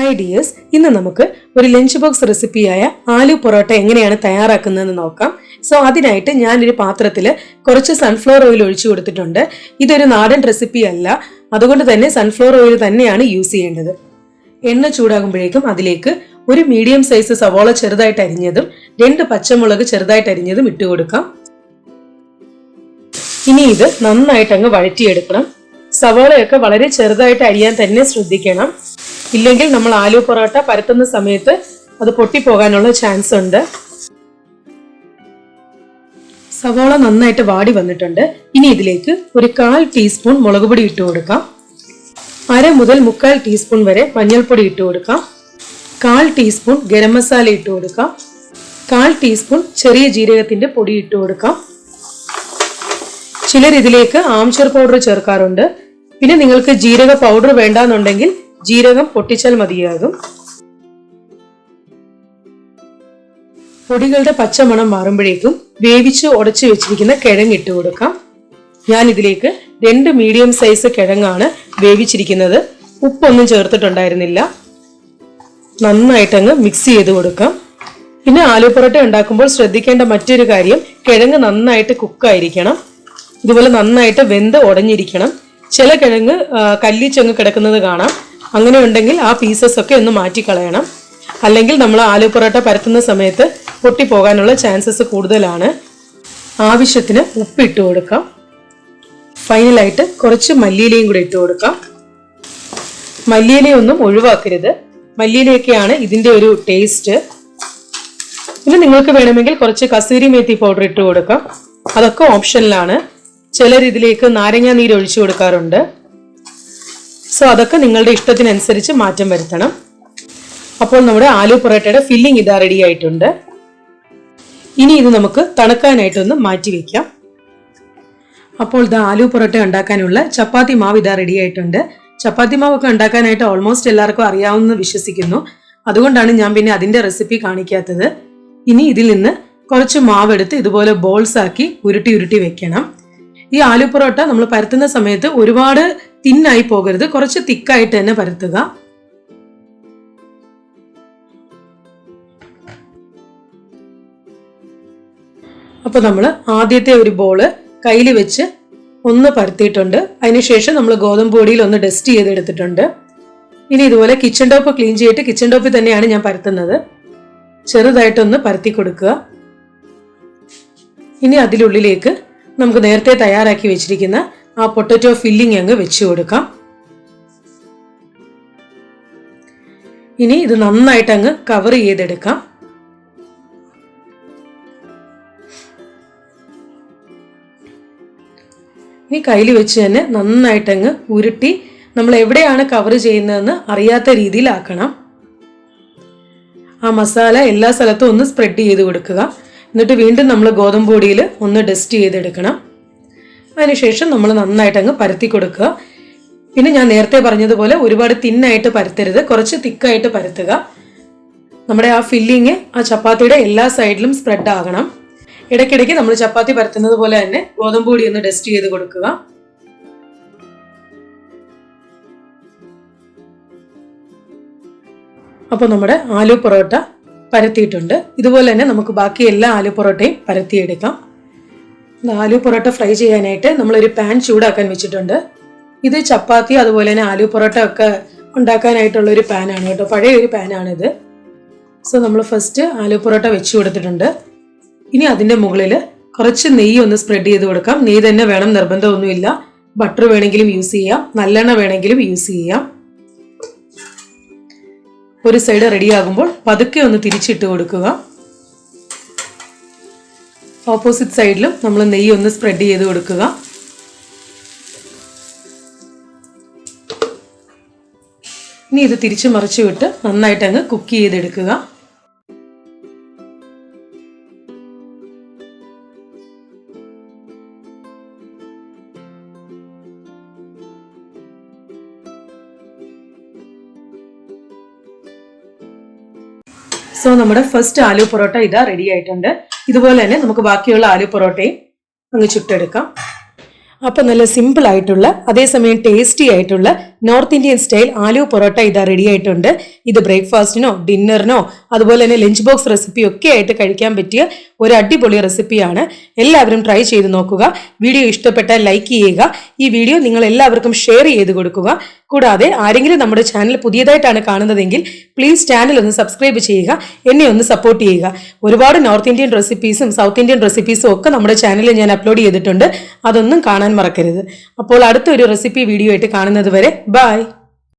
Hi dears ഇന്ന് നമുക്ക് ഒരു ലഞ്ച് ബോക്സ് റെസിപ്പിയായ ആലു പൊറോട്ട എങ്ങനെയാണ് തയ്യാറാക്കുന്നതെന്ന് നോക്കാം. സോ അതിനായിട്ട് ഞാനൊരു പാത്രത്തിൽ കുറച്ച് സൺഫ്ലവർ ഓയിൽ ഒഴിച്ചു കൊടുത്തിട്ടുണ്ട്. ഇതൊരു നാടൻ റെസിപ്പി അല്ല. അതുകൊണ്ട് തന്നെ സൺഫ്ലവർ ഓയിൽ തന്നെയാണ് യൂസ് ചെയ്യേണ്ടത്. എണ്ണ ചൂടാകുമ്പോഴേക്കും അതിലേക്ക് ഒരു മീഡിയം സൈസ് സവോള ചെറുതായിട്ട് അരിഞ്ഞതും രണ്ട് പച്ചമുളക് ചെറുതായിട്ട് അരിഞ്ഞതും ഇട്ട് കൊടുക്കാം. ഇനി ഇത് നന്നായിട്ട് അങ്ങ് വഴറ്റിയെടുക്കണം. സവോളയൊക്കെ വളരെ ചെറുതായിട്ട് അരിയാൻ തന്നെ ശ്രദ്ധിക്കണം. ഇല്ലെങ്കിൽ നമ്മൾ ആലു പൊറോട്ട പരത്തുന്ന സമയത്ത് അത് പൊട്ടിപ്പോകാനുള്ള ചാൻസ് ഉണ്ട്. സവോള നന്നായിട്ട് വാടി വന്നിട്ടുണ്ട്. ഇനി ഇതിലേക്ക് ഒരു കാൽ ടീസ്പൂൺ മുളക് പൊടി ഇട്ട് കൊടുക്കാം. അര മുതൽ മുക്കാൽ ടീസ്പൂൺ വരെ മഞ്ഞൾപ്പൊടി ഇട്ട് കൊടുക്കാം. കാൽ ടീസ്പൂൺ ഗരം മസാല ഇട്ട് കൊടുക്കാം. കാൽ ടീസ്പൂൺ ചെറിയ ജീരകത്തിന്റെ പൊടി ഇട്ട് കൊടുക്കാം. ചിലർ ഇതിലേക്ക് ആംചൂർ പൗഡർ ചേർക്കാറുണ്ട്. പിന്നെ നിങ്ങൾക്ക് ജീരക പൗഡർ വേണ്ടാന്നുണ്ടെങ്കിൽ ജീരകം പൊട്ടിച്ചാൽ മതിയാകും. പൊടികളുടെ പച്ചമണം മാറുമ്പോഴേക്കും വേവിച്ച് ഉടച്ചു വെച്ചിരിക്കുന്ന കിഴങ്ങ് ഇട്ട് കൊടുക്കാം. ഞാൻ ഇതിലേക്ക് രണ്ട് മീഡിയം സൈസ് കിഴങ്ങാണ് വേവിച്ചിരിക്കുന്നത്. ഉപ്പൊന്നും ചേർത്തിട്ടുണ്ടായിരുന്നില്ല. നന്നായിട്ടങ്ങ് മിക്സ് ചെയ്ത് കൊടുക്കാം. പിന്നെ ആലു പൊറോട്ട ഉണ്ടാക്കുമ്പോൾ ശ്രദ്ധിക്കേണ്ട മറ്റൊരു കാര്യം കിഴങ്ങ് നന്നായിട്ട് കുക്കായിരിക്കണം ഇതുപോലെ നന്നായിട്ട് വെന്ത് ഉടഞ്ഞിരിക്കണം. ചില കിഴങ്ങ് കല്ലിച്ചങ്ങ് കിടക്കുന്നത് കാണാം. അങ്ങനെ ഉണ്ടെങ്കിൽ ആ പീസസ് ഒക്കെ ഒന്ന് മാറ്റിക്കളയണം. അല്ലെങ്കിൽ നമ്മൾ ആലു പൊറോട്ട പരത്തുന്ന സമയത്ത് പൊട്ടിപ്പോകാനുള്ള ചാൻസസ് കൂടുതലാണ്. ആവശ്യത്തിന് ഉപ്പ് ഇട്ട് കൊടുക്കാം ഫൈനലായിട്ട് കുറച്ച് മല്ലിയിലയും കൂടെ ഇട്ട് കൊടുക്കാം. മല്ലിയിലയൊന്നും ഒഴിവാക്കരുത്. മല്ലിയിലയൊക്കെയാണ് ഇതിന്റെ ഒരു ടേസ്റ്റ് പിന്നെ നിങ്ങൾക്ക് വേണമെങ്കിൽ കുറച്ച് കസൂരി മേത്തി പൗഡർ ഇട്ട് കൊടുക്കാം. അതൊക്കെ ഓപ്ഷനിലാണ് ചിലർ ഇതിലേക്ക് നാരങ്ങാ നീര് ഒഴിച്ചു കൊടുക്കാറുണ്ട്. സോ അതൊക്കെ നിങ്ങളുടെ ഇഷ്ടത്തിനനുസരിച്ച് മാറ്റം വരുത്തണം. അപ്പോൾ നമ്മുടെ ആലു പൊറോട്ടയുടെ ഫില്ലിംഗ് ഇതാ റെഡി ആയിട്ടുണ്ട്. ഇനി ഇത് നമുക്ക് തണുക്കാനായിട്ടൊന്ന് മാറ്റി വെക്കാം. അപ്പോൾ ഇത് ആലു പൊറോട്ട ഉണ്ടാക്കാനുള്ള ചപ്പാത്തി മാവ് ഇതാ റെഡി ആയിട്ടുണ്ട്. ചപ്പാത്തി മാവൊക്കെ ഉണ്ടാക്കാനായിട്ട് ഓൾമോസ്റ്റ് എല്ലാവർക്കും അറിയാവുമെന്ന് വിശ്വസിക്കുന്നു. അതുകൊണ്ടാണ് ഞാൻ പിന്നെ അതിന്റെ റെസിപ്പി കാണിക്കാത്തത്. ഇനി ഇതിൽ നിന്ന് കുറച്ച് മാവെടുത്ത് ഇതുപോലെ ബോൾസ് ആക്കി ഉരുട്ടി ഉരുട്ടി വെക്കണം. ഈ ആലു പൊറോട്ട നമ്മൾ പരത്തുന്ന സമയത്ത് ഒരുപാട് തിന്നായി പോകരുത്. കുറച്ച് തിക്കായിട്ട് തന്നെ പരത്തുക. അപ്പൊ നമ്മൾ ആദ്യത്തെ ഒരു ബോൾ കയ്യിൽ വെച്ച് ഒന്ന് പരത്തിയിട്ടുണ്ട്. അതിനുശേഷം നമ്മൾ ഗോതമ്പ് പൊടിയിൽ ഒന്ന് ഡസ്റ്റ് ചെയ്തെടുത്തിട്ടുണ്ട്. ഇനി ഇതുപോലെ കിച്ചൺ ടോപ്പ് ക്ലീൻ ചെയ്തിട്ട് കിച്ചൺ ടോപ്പിൽ തന്നെയാണ് ഞാൻ പരത്തുന്നത്. ചെറുതായിട്ടൊന്ന് പരത്തി കൊടുക്കുക. ഇനി അതിലുള്ളിലേക്ക് നമുക്ക് നേരത്തെ തയ്യാറാക്കി വെച്ചിരിക്കുന്ന ആ പൊട്ടറ്റോ ഫില്ലിംഗ് അങ്ങ് വെച്ച് കൊടുക്കാം. ഇനി ഇത് നന്നായിട്ട് അങ്ങ് കവർ ചെയ്തെടുക്കാം. ഇനി കയ്യിൽ വെച്ച് തന്നെ നന്നായിട്ടങ്ങ് ഉരുട്ടി നമ്മൾ എവിടെയാണ് കവർ ചെയ്യുന്നതെന്ന് അറിയാത്ത രീതിയിലാക്കണം. ആ മസാല എല്ലാ സ്ഥലത്തും ഒന്ന് സ്പ്രെഡ് ചെയ്ത് കൊടുക്കുക. എന്നിട്ട് വീണ്ടും നമ്മൾ ഗോതമ്പ് പൊടിയിൽ ഒന്ന് ഡസ്റ്റ് ചെയ്തെടുക്കണം. അതിനുശേഷം നമ്മൾ നന്നായിട്ട് അങ്ങ് പരത്തി കൊടുക്കുക. പിന്നെ ഞാൻ നേരത്തെ പറഞ്ഞതുപോലെ ഒരുപാട് തിന്നായിട്ട് പരത്തരുത്. കുറച്ച് തിക്കായിട്ട് പരത്തുക. നമ്മുടെ ആ ഫില്ലിങ് ആ ചപ്പാത്തിയുടെ എല്ലാ സൈഡിലും സ്പ്രെഡ് ആകണം. ഇടയ്ക്കിടയ്ക്ക് നമ്മൾ ചപ്പാത്തി പരത്തുന്നത് പോലെ തന്നെ ഗോതമ്പ് പൊടി ഒന്ന് ഡസ്റ്റ് ചെയ്ത് കൊടുക്കുക. അപ്പോൾ നമ്മുടെ ആലു പൊറോട്ട പരത്തിയിട്ടുണ്ട്. ഇതുപോലെ തന്നെ നമുക്ക് ബാക്കി എല്ലാ ആലു പൊറോട്ടയും പരത്തിയെടുക്കാം. ആലു പൊറോട്ട ഫ്രൈ ചെയ്യാനായിട്ട് നമ്മളൊരു പാൻ ചൂടാക്കാൻ വെച്ചിട്ടുണ്ട്. ഇത് ചപ്പാത്തി അതുപോലെ തന്നെ ആലു പൊറോട്ട ഒക്കെ ഉണ്ടാക്കാനായിട്ടുള്ള ഒരു പാനാണ് കേട്ടോ. പഴയ ഒരു പാനാണിത് സോ നമ്മൾ ഫസ്റ്റ് ആലു പൊറോട്ട വെച്ച് കൊടുത്തിട്ടുണ്ട്. ഇനി അതിന്റെ മുകളിൽ കുറച്ച് നെയ്യ് ഒന്ന് സ്പ്രെഡ് ചെയ്ത് കൊടുക്കാം. നെയ്യ് തന്നെ വേണം നിർബന്ധമൊന്നുമില്ല ബട്ടർ വേണമെങ്കിലും യൂസ് ചെയ്യാം. നല്ലെണ്ണ വേണമെങ്കിലും യൂസ് ചെയ്യാം. ഒരു സൈഡ് റെഡിയാകുമ്പോൾ പതുക്കെ ഒന്ന് തിരിച്ചിട്ട് കൊടുക്കുക. ഓപ്പോസിറ്റ് സൈഡിലും നമ്മൾ നെയ്യ് ഒന്ന് സ്പ്രെഡ് ചെയ്ത് കൊടുക്കുക. ഇനി ഇത് തിരിച്ചു മറിച്ചു വിട്ട് നന്നായിട്ട് അങ്ങ് കുക്ക് ചെയ്തെടുക്കുക. സോ നമ്മുടെ ഫസ്റ്റ് ആലു പൊറോട്ട ഇതാ റെഡി ആയിട്ടുണ്ട്. ഇതുപോലെ തന്നെ നമുക്ക് ബാക്കിയുള്ള ആലു പൊറോട്ടയും അങ്ങ് ചുട്ടെടുക്കാം. അപ്പം നല്ല സിമ്പിൾ ആയിട്ടുള്ള അതേസമയം ടേസ്റ്റി ആയിട്ടുള്ള north Indian style aloo parotta ഇതാ റെഡി ആയിട്ടുണ്ട്. ഇത് ബ്രേക്ക്ഫാസ്റ്റിനോ ഡിന്നറിനോ അതുപോലെ തന്നെ ലഞ്ച് ബോക്സ് റെസിപ്പി ഒക്കെ ആയിട്ട് കഴിക്കാൻ പറ്റിയ ഒരു അടിപൊളി റെസിപ്പിയാണ് എല്ലാവരും ട്രൈ ചെയ്ത് നോക്കുക. വീഡിയോ ഇഷ്ടപ്പെട്ടാൽ ലൈക്ക് ചെയ്യുക. ഈ വീഡിയോ നിങ്ങൾ എല്ലാവർക്കും ഷെയർ ചെയ്ത് കൊടുക്കുക. കൂടാതെ ആരെങ്കിലും നമ്മുടെ ചാനൽ പുതിയതായിട്ടാണ് കാണുന്നതെങ്കിൽ പ്ലീസ് ചാനൽ ഒന്ന് സബ്സ്ക്രൈബ് ചെയ്യുക. എന്നെ ഒന്ന് സപ്പോർട്ട് ചെയ്യുക. ഒരുപാട് നോർത്ത് ഇന്ത്യൻ റെസിപ്പീസും സൗത്ത് ഇന്ത്യൻ റെസിപ്പീസും ഒക്കെ നമ്മുടെ ചാനലിൽ ഞാൻ അപ്ലോഡ് ചെയ്തിട്ടുണ്ട്. അതൊന്നും കാണാൻ മറക്കരുത്. അപ്പോൾ അടുത്തൊരു റെസിപ്പി വീഡിയോ ആയിട്ട് കാണുന്നത് വരെ Bye.